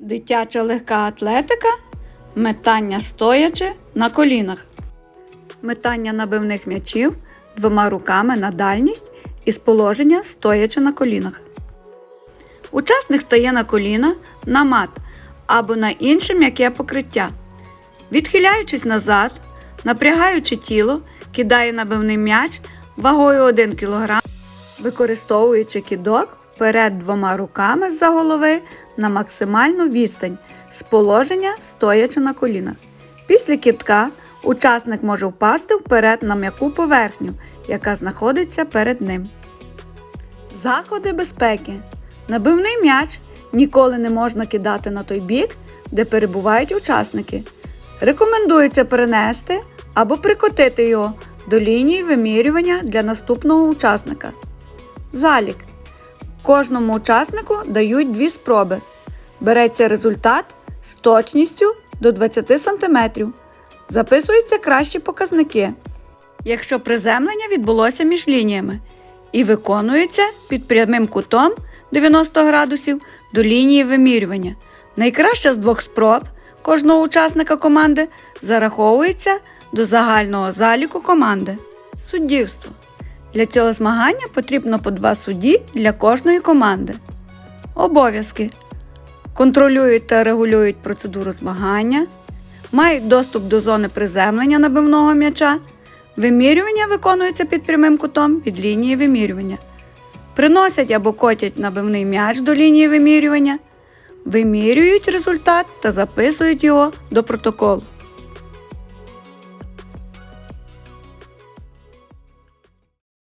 Дитяча легка атлетика, метання стоячи на колінах. Метання набивних м'ячів двома руками на дальність із положення стоячи на колінах. Учасник стає на коліна на мат або на інше м'яке покриття. Відхиляючись назад, напрягаючи тіло, кидає набивний м'яч вагою 1 кг, використовуючи кидок перед двома руками з-за голови на максимальну відстань з положення стоячи на колінах. Після кидка учасник може впасти вперед на м'яку поверхню, яка знаходиться перед ним. Заходи безпеки. Набивний м'яч ніколи не можна кидати на той бік, де перебувають учасники. Рекомендується перенести або прикотити його до лінії вимірювання для наступного учасника. Залік. Кожному учаснику дають дві спроби. Береться результат з точністю до 20 см. Записуються кращі показники, якщо приземлення відбулося між лініями і виконується під прямим кутом 90 градусів до лінії вимірювання. Найкраща з двох спроб кожного учасника команди зараховується до загального заліку команди. Суддівство. Для цього змагання потрібно по два судді для кожної команди. Обов'язки. Контролюють та регулюють процедуру змагання, мають доступ до зони приземлення набивного м'яча. Вимірювання виконується під прямим кутом від лінії вимірювання. Приносять або котять набивний м'яч до лінії вимірювання, вимірюють результат та записують його до протоколу.